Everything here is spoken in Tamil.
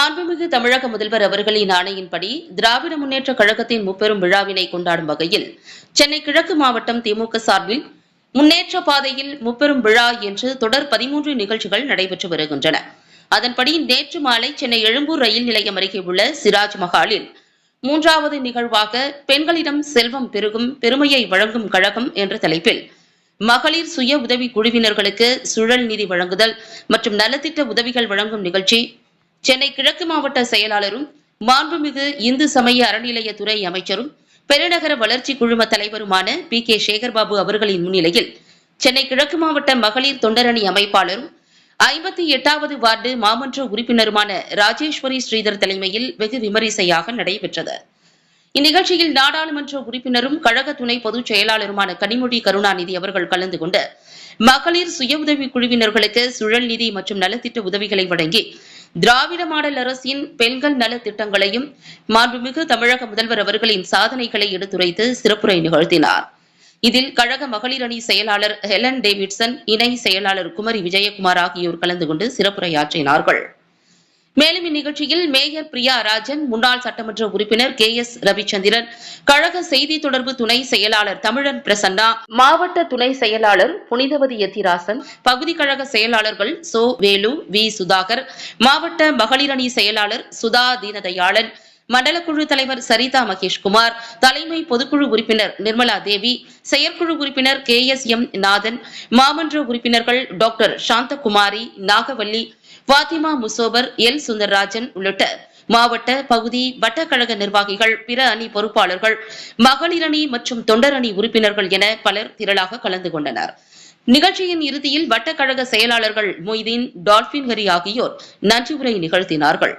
மாண்புமிகு தமிழக முதல்வர் அவர்களின் ஆணையின்படி திராவிட முன்னேற்ற கழகத்தின் முப்பெரும் விழாவினை கொண்டாடும் வகையில் சென்னை கிழக்கு மாவட்டம் திமுக சார்பில் முன்னேற்ற பாதையில் முப்பெரும் விழா என்று தொடர் பதிமூன்று நிகழ்ச்சிகள் நடைபெற்று வருகின்றன. அதன்படி நேற்று மாலை சென்னை எழும்பூர் ரயில் நிலையம் அருகே உள்ள சிராஜ் மஹாலில் மூன்றாவது நிகழ்வாக பெண்களிடம் செல்வம் பெருகும் பெருமையை வழங்கும் கழகம் என்ற தலைப்பில் மகளிர் சுய உதவி குழுவினர்களுக்கு சுழல் நிதி வழங்குதல் மற்றும் நலத்திட்ட உதவிகள் வழங்கும் நிகழ்ச்சி சென்னை கிழக்கு மாவட்ட செயலாளரும் மாண்புமிகு இந்து சமய அறநிலையத்துறை அமைச்சரும் பெருநகர வளர்ச்சி குழும தலைவருமான பி. கே. சேகர்பாபு அவர்களின் முன்னிலையில் சென்னை கிழக்கு மாவட்ட மகளிர் தொண்டரணி அமைப்பாளரும் ஐம்பத்தி எட்டாவது வார்டு மாமன்ற உறுப்பினருமான ராஜேஸ்வரி ஸ்ரீதர் தலைமையில் வெகு விமரிசையாக நடைபெற்றது. இந்நிகழ்ச்சியில் நாடாளுமன்ற உறுப்பினரும் கழக துணை பொதுச் செயலாளருமான கனிமொழி கருணாநிதி அவர்கள் கலந்து கொண்டு மகளிர் சுய உதவி குழுவினர்களுக்கு சுழல் நிதி மற்றும் நலத்திட்ட உதவிகளை வழங்கி திராவிட மாடல் அரசின் பெண்கள் நல திட்டங்களையும் மாண்புமிகு தமிழக முதல்வர் அவர்களின் சாதனைகளை எடுத்துரைத்து சிறப்புரை நிகழ்த்தினார். இதில் கழக மகளிர் அணி செயலாளர் ஹெலன் டேவிட்சன் இணை செயலாளர் குமரி விஜயகுமார் ஆகியோர் கலந்து கொண்டு சிறப்புரையாற்றினார்கள். மேலும் இந்நிகழ்ச்சியில் மேயர் பிரியா ராஜன் முன்னாள் சட்டமன்ற உறுப்பினர் கே எஸ் ரவிச்சந்திரன் கழக செய்தி தொடர்பு துணை செயலாளர் தமிழன் பிரசன்னா மாவட்ட துணை செயலாளர் புனிதவதி எத்திராசன் பகுதி கழக செயலாளர்கள் சோ வேலு வி சுதாகர் மாவட்ட மகளிரணி செயலாளர் சுதா தீனதயாளன் மண்டல குழு தலைவர் சரிதா மகேஷ்குமார் தலைமை பொதுக்குழு உறுப்பினர் நிர்மலா தேவி செயற்குழு உறுப்பினர் கே எஸ் எம் நாதன் மாமன்ற உறுப்பினர்கள் டாக்டர் சாந்தகுமாரி நாகவல்லி பாத்திமா முசோபர் எல் சுந்தர்ராஜன் உள்ளிட்ட மாவட்ட பகுதி வட்டக்கழக நிர்வாகிகள் பிற அணி பொறுப்பாளர்கள் மகளிர் அணி மற்றும் தொண்டர் அணி உறுப்பினர்கள் என பலர் திரளாக கலந்து கொண்டனர். நிகழ்ச்சியின் இறுதியில் வட்டக்கழக செயலாளர்கள் மொய்தீன் டால்பின் ஹரி ஆகியோர் நன்றி உரை நிகழ்த்தினார்கள்.